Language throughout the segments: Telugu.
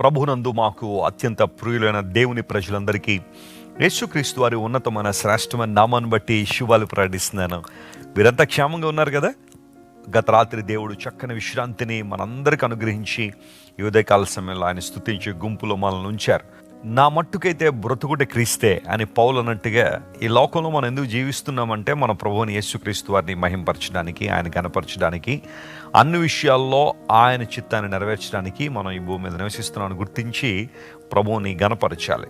ప్రభునందు మాకు అత్యంత ప్రియులైన దేవుని ప్రజలందరికీ యేసుక్రీస్తు వారి ఉన్నతమైన శ్రేష్టమైన నామాన్ని బట్టి శుభాలు ప్రకటిస్తున్నాను. వీరంతా క్షేమంగా ఉన్నారు కదా? గత రాత్రి దేవుడు చక్కని విశ్రాంతిని మనందరికి అనుగ్రహించి ఈ ఉదయకాల సమయంలో ఆయన స్థుతించి గుంపులో మనల్ని ఉంచారు. నా మట్టుకైతే బ్రతుకుటే క్రీస్తే అని పౌలు అన్నట్టుగా ఈ లోకంలో మనం ఎందుకు జీవిస్తున్నామంటే మన ప్రభువుని యేసుక్రీస్తు వారిని మహింపరచడానికి ఆయన కనపరచడానికి అన్ని విషయాల్లో ఆయన చిత్తాన్ని నెరవేర్చడానికి మనం ఈ భూమి మీద నివసిస్తున్నామని గుర్తించి ప్రభువుని గనపరచాలి.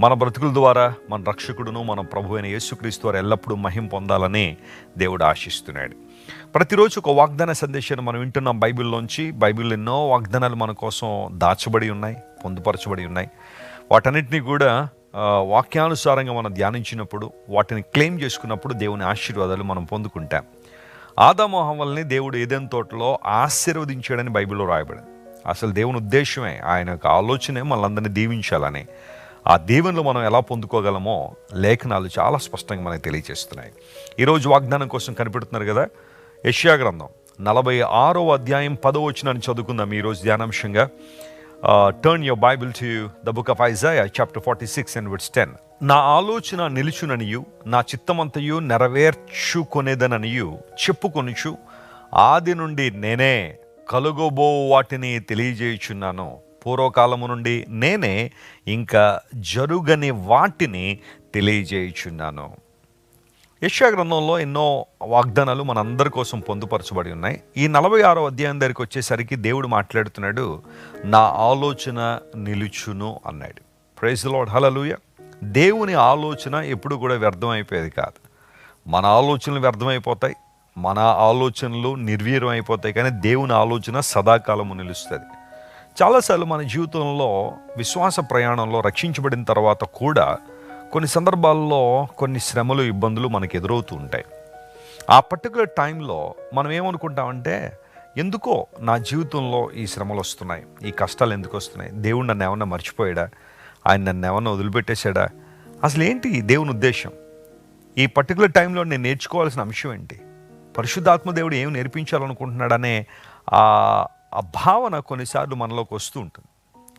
మన బ్రతుకుల ద్వారా మన రక్షకుడును మన ప్రభు అయిన యేసుక్రీస్తు వారు ఎల్లప్పుడూ మహిం పొందాలని దేవుడు ఆశిస్తున్నాడు. ప్రతిరోజు ఒక వాగ్దాన సందేశాన్ని మనం వింటున్నాం బైబిల్లోంచి. బైబిల్ ఎన్నో వాగ్దానాలు మన కోసం దాచబడి ఉన్నాయి పొందుపరచబడి ఉన్నాయి. వాటన్నిటినీ కూడా వాక్యానుసారంగా మనం ధ్యానించినప్పుడు వాటిని క్లెయిమ్ చేసుకున్నప్పుడు దేవుని ఆశీర్వాదాలు మనం పొందుకుంటాం. ఆదామోహమ్మల్ని దేవుడు ఏదైనా తోటలో ఆశీర్వదించాడని బైబిల్లో రాయబడింది. అసలు దేవుని ఉద్దేశమే ఆయన యొక్క ఆలోచనే మనందరినీ దీవించాలని. ఆ దీవెనలు మనం ఎలా పొందుకోగలమో లేఖనాలు చాలా స్పష్టంగా మనకు తెలియజేస్తున్నాయి. ఈరోజు వాగ్దానం కోసం కనిపెడుతున్నారు కదా యష్యా గ్రంథం నలభై ఆరో అధ్యాయం పదో చదువుకుందాం. ఈరోజు ధ్యానాంశంగా turn your Bible to the book of Isaiah chapter forty six and words ten నా ఆలోచన నిలుచుననియు నా చిత్తమంతయు నెరవేర్చుకొనేదననియు చెప్పుకొనుచు ఆది నుండి నేనే కలుగబో వాటిని తెలియజేయుచున్నాను. పూర్వకాలము నుండి నేనే ఇంకా జరుగని వాటిని తెలియజేయుచున్నాను. యశ్యా గ్రంథంలో ఎన్నో వాగ్దానాలు మనందరి కోసం పొందుపరచబడి ఉన్నాయి. ఈ నలభై ఆరో అధ్యాయం దగ్గరికి వచ్చేసరికి దేవుడు మాట్లాడుతున్నాడు నా ఆలోచన నిలుచును అన్నాడు. ప్రైజ్ లాడ్ హలలుయ దేవుని ఆలోచన ఎప్పుడు కూడా వ్యర్థమైపోయేది కాదు. మన ఆలోచనలు వ్యర్థమైపోతాయి మన ఆలోచనలు నిర్వీర్యం అయిపోతాయి కానీ దేవుని ఆలోచన సదాకాలము నిలుస్తుంది. చాలాసార్లు మన జీవితంలో విశ్వాస ప్రయాణంలో రక్షించబడిన తర్వాత కూడా కొన్ని సందర్భాల్లో కొన్ని శ్రమలు ఇబ్బందులు మనకు ఎదురవుతూ ఉంటాయి. ఆ పర్టికులర్ టైంలో మనం ఏమనుకుంటామంటే ఎందుకో నా జీవితంలో ఈ శ్రమలు వస్తున్నాయి ఈ కష్టాలు ఎందుకు వస్తున్నాయి? దేవుడు నన్ను ఏమన్నా మర్చిపోయాడా? ఆయన నన్ను ఏమన్నా వదిలిపెట్టేశాడా? అసలు ఏంటి దేవుని ఉద్దేశం? ఈ పర్టికులర్ టైంలో నేను నేర్చుకోవాల్సిన అంశం ఏంటి? పరిశుద్ధాత్మ దేవుడు ఏం నేర్పించాలనుకుంటున్నాడనే ఆ ఆ భావన కొన్నిసార్లు మనలోకి వస్తూ ఉంటుంది.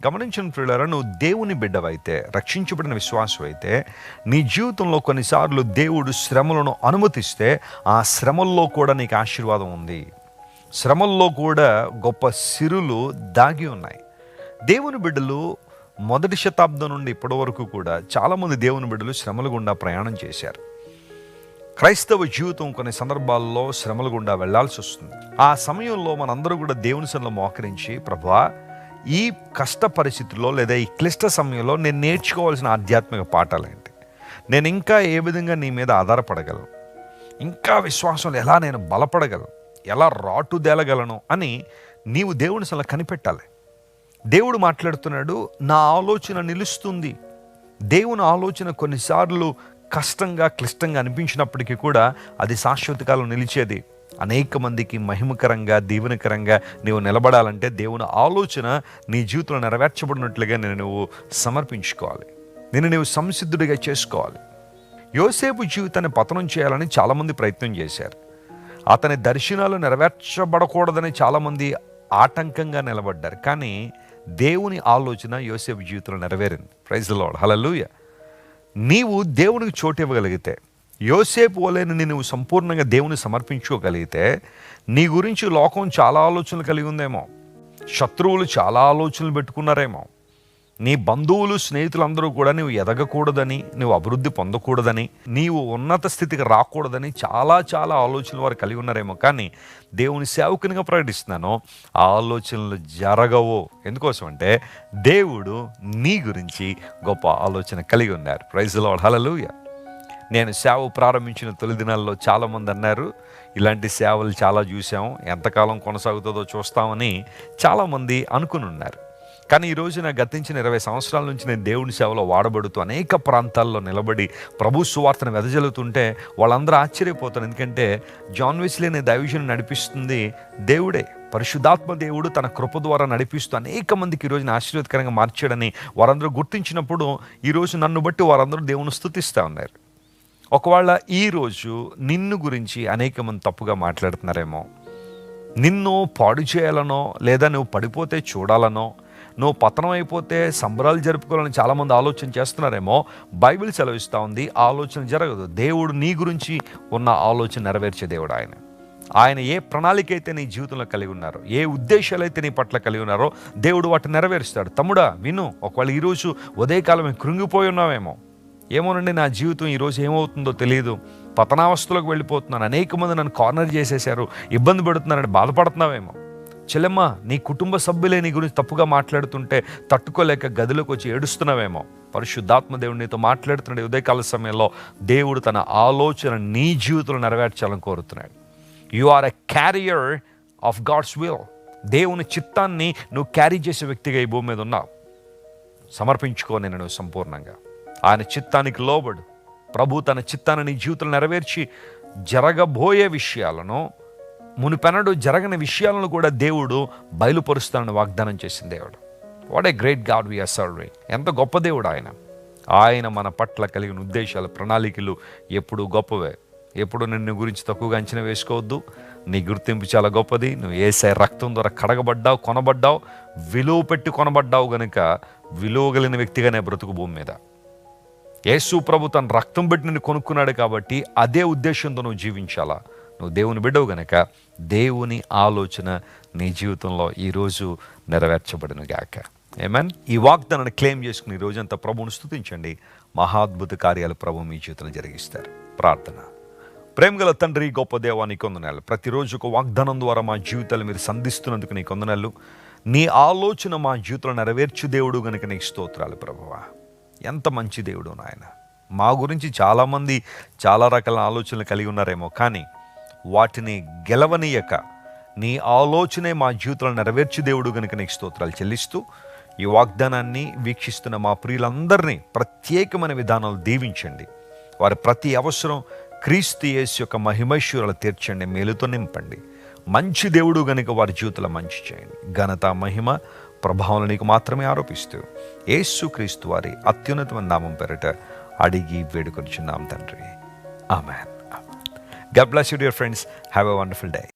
గమనించిన ప్రియులారా నువ్వు దేవుని బిడ్డవైతే రక్షించబడిన విశ్వాసం అయితే నీ జీవితంలో కొన్నిసార్లు దేవుడు శ్రమలను అనుమతిస్తే ఆ శ్రమల్లో కూడా నీకు ఆశీర్వాదం ఉంది. శ్రమల్లో కూడా గొప్ప సిరులు దాగి ఉన్నాయి. దేవుని బిడ్డలు మొదటి శతాబ్దం నుండి ఇప్పటి వరకు కూడా చాలామంది దేవుని బిడ్డలు శ్రమల గుండా ప్రయాణం చేశారు. క్రైస్తవ జీవితం కొన్ని సందర్భాల్లో శ్రమల గుండా వెళ్ళాల్సి వస్తుంది. ఆ సమయంలో మనందరూ కూడా దేవుని సన్నిలో మోకరించి ప్రభా ఈ కష్ట పరిస్థితుల్లో లేదా ఈ క్లిష్ట సమయంలో నేను నేర్చుకోవాల్సిన ఆధ్యాత్మిక పాఠాలు ఏంటి? నేను ఇంకా ఏ విధంగా నీ మీద ఆధారపడగలను? ఇంకా విశ్వాసంలో ఎలా నేను బలపడగలను? ఎలా రాటుదేలగలను అని నీవు దేవుని సల కనిపెట్టాలి. దేవుడు మాట్లాడుతున్నాడు నా ఆలోచన నిలుస్తుంది. దేవుని ఆలోచన కొన్నిసార్లు కష్టంగా క్లిష్టంగా అనిపించినప్పటికీ కూడా అది శాశ్వతకాలం నిలిచేది. అనేక మందికి మహిమకరంగా దీవెనకరంగా నీవు నిలబడాలంటే దేవుని ఆలోచన నీ జీవితంలో నెరవేర్చబడినట్లుగా నేను నువ్వు సమర్పించుకోవాలి. నేను నీవు సంసిద్ధుడిగా చేసుకోవాలి. యోసేపు జీవితాన్ని పతనం చేయాలని చాలామంది ప్రయత్నం చేశారు. అతని దర్శనాలు నెరవేర్చబడకూడదని చాలామంది ఆటంకంగా నిలబడ్డారు. కానీ దేవుని ఆలోచన యోసేపు జీవితంలో నెరవేరింది. ప్రైజ్ లాడ్ హలలుయ నీవు దేవునికి చోటు ఇవ్వగలిగితే యోసేపు వలెని నువ్వు సంపూర్ణంగా దేవుని సమర్పించుకోగలిగితే నీ గురించి లోకం చాలా ఆలోచనలు కలిగి ఉందేమో. శత్రువులు చాలా ఆలోచనలు పెట్టుకున్నారేమో. నీ బంధువులు స్నేహితులందరూ కూడా నువ్వు ఎదగకూడదని నువ్వు అభివృద్ధి పొందకూడదని నీవు ఉన్నత స్థితికి రాకూడదని చాలా చాలా ఆలోచనలు వారు కలిగి ఉన్నారేమో. కానీ దేవుని సేవకునిగా ప్రకటిస్తున్నాను ఆ ఆలోచనలు జరగవు. ఎందుకోసం అంటే దేవుడు నీ గురించి గొప్ప ఆలోచన కలిగి ఉన్నారు. ప్రైజ్ లాడ్ హలలుయ నేను సేవ ప్రారంభించిన తొలి దినాల్లో చాలామంది అన్నారు ఇలాంటి సేవలు చాలా చూసాం ఎంతకాలం కొనసాగుతుందో చూస్తామని చాలామంది అనుకుని ఉన్నారు. కానీ ఈ రోజున గతించిన ఇరవై సంవత్సరాల నుంచి నేను దేవుని సేవలో వాడబడుతూ అనేక ప్రాంతాల్లో నిలబడి ప్రభు సువార్తను వెదజల్లుతుంటే వాళ్ళందరూ ఆశ్చర్యపోతారు ఎందుకంటే జాన్ వెస్లీ అనే నడిపిస్తుంది దేవుడే. పరిశుద్ధాత్మ దేవుడు తన కృప ద్వారా నడిపిస్తూ అనేక మందికి ఈ రోజున ఆశీర్వాదకరంగా మార్చాడని వారందరూ గుర్తించినప్పుడు ఈరోజు నన్ను బట్టి వారందరూ దేవుని స్థుతిస్తూ ఉన్నారు. ఒకవేళ ఈరోజు నిన్ను గురించి అనేక మంది తప్పుగా మాట్లాడుతున్నారేమో. నిన్ను పాడు చేయాలనో లేదా నువ్వు పడిపోతే చూడాలనో నువ్వు పతనం అయిపోతే సంబరాలు జరుపుకోవాలని చాలామంది ఆలోచన చేస్తున్నారేమో. బైబిల్ సెలవిస్తూ ఉంది ఆలోచన జరగదు. దేవుడు నీ గురించి ఉన్న ఆలోచన నెరవేర్చే దేవుడు ఆయన. ఆయన ఏ ప్రణాళిక అయితే నీ జీవితంలో కలిగి ఉన్నారో ఏ ఉద్దేశాలు అయితే నీ పట్ల కలిగి ఉన్నారో దేవుడు వాటిని నెరవేరుస్తాడు. తమ్ముడా విను ఒకవేళ ఈరోజు ఉదయకాలం కృంగిపోయి ఉన్నావేమో. ఏమోనండి నా జీవితం ఈరోజు ఏమవుతుందో తెలియదు పతనావస్థలోకి వెళ్ళిపోతున్నాను. అనేక మంది నన్ను కార్నర్ చేసేశారు. ఇబ్బంది పెడుతున్నారని బాధపడుతున్నావేమో. చెల్లెమ్మ నీ కుటుంబ సభ్యులే నీ గురించి తప్పుగా మాట్లాడుతుంటే తట్టుకోలేక గదిలోకి వచ్చి ఏడుస్తున్నావేమో. పరిశుద్ధాత్మ దేవుడు నీతో మాట్లాడుతున్నాడు. ఉదయకాల సమయంలో దేవుడు తన ఆలోచన నీ జీవితంలో నెరవేర్చాలని కోరుతున్నాడు. You are a carrier of God's will దేవుని చిత్తాన్ని నువ్వు క్యారీ చేసే వ్యక్తిగా ఈ భూమి మీద ఉన్నావు. సమర్పించుకో నేను నువ్వు సంపూర్ణంగా. ఆయన చిత్తానికి లోబడు. ప్రభు తన చిత్తాన్ని నీ జీవితంలో నెరవేర్చి జరగబోయే విషయాలను మునిపెనడు జరగని విషయాలను కూడా దేవుడు బయలుపరుస్తానని వాగ్దానం చేసిన దేవుడు. What a great God we serve ఎంత గొప్ప దేవుడు ఆయన. ఆయన మన పట్ల కలిగిన ఉద్దేశాలు ప్రణాళికలు ఎప్పుడు గొప్పవే. ఎప్పుడు నిన్ను గురించి తక్కువగా అంచనా వేసుకోవద్దు. నీ గుర్తింపు చాలా గొప్పది. నువ్వు ఏసే రక్తం ద్వారా కడగబడ్డావు కొనబడ్డావు విలువ పెట్టి కొనబడ్డావు గనుక విలువగలిగిన వ్యక్తిగానే బ్రతుకు భూమి మీద. యేసు ప్రభు తన రక్తం పెట్టి నిన్ను కొనుక్కున్నాడు కాబట్టి అదే ఉద్దేశంతో నువ్వు జీవించాలా? నువ్వు దేవుని బిడ్డవు గనక దేవుని ఆలోచన నీ జీవితంలో ఈరోజు నెరవేర్చబడిన గాక. ఏమన్ ఈ వాగ్దానాన్ని క్లెయిమ్ చేసుకుని రోజంతా ప్రభువును స్తుతించండి. మహాద్భుత కార్యాలు ప్రభు మీ జీవితంలో జరిగిస్తారు. ప్రార్థన. ప్రేమగల తండ్రి గొప్ప దేవా నీ కొందనాలు. ప్రతిరోజు ఒక వాగ్దానం ద్వారా మా జీవితాలు మీరు సంధిస్తున్నందుకు నీ కొందనాలు. నీ ఆలోచన మా జీవితంలో నెరవేర్చు దేవుడు గనుక నీకు స్తోత్రాలు ప్రభువా. ఎంత మంచి దేవుడు నాయన. మా గురించి చాలామంది చాలా రకాల ఆలోచనలు కలిగి ఉన్నారేమో కానీ వాటిని గెలవనీయక నీ ఆలోచనే మా జీవితంలో నెరవేర్చి దేవుడు కనుక నీకు స్తోత్రాలు చెల్లిస్తూ ఈ వాగ్దానాన్ని వీక్షిస్తున్న మా ప్రియులందరినీ ప్రత్యేకమైన విధానాలు దీవించండి. వారి ప్రతి అవసరం క్రీస్తు యేసు యొక్క మహిమేశ్వరులు తీర్చండి మేలుతో నింపండి. మంచి దేవుడు గనుక వారి జీవితంలో మంచి చేయండి. ఘనత మహిమ ప్రభావం నీకు మాత్రమే ఆరోపిస్తూ యేసు క్రీస్తు వారి అత్యున్నతమైన నామం పేరిట అడిగి వేడుకొచ్చున్నాం తండ్రి. Amen. God bless you dear friends have a wonderful day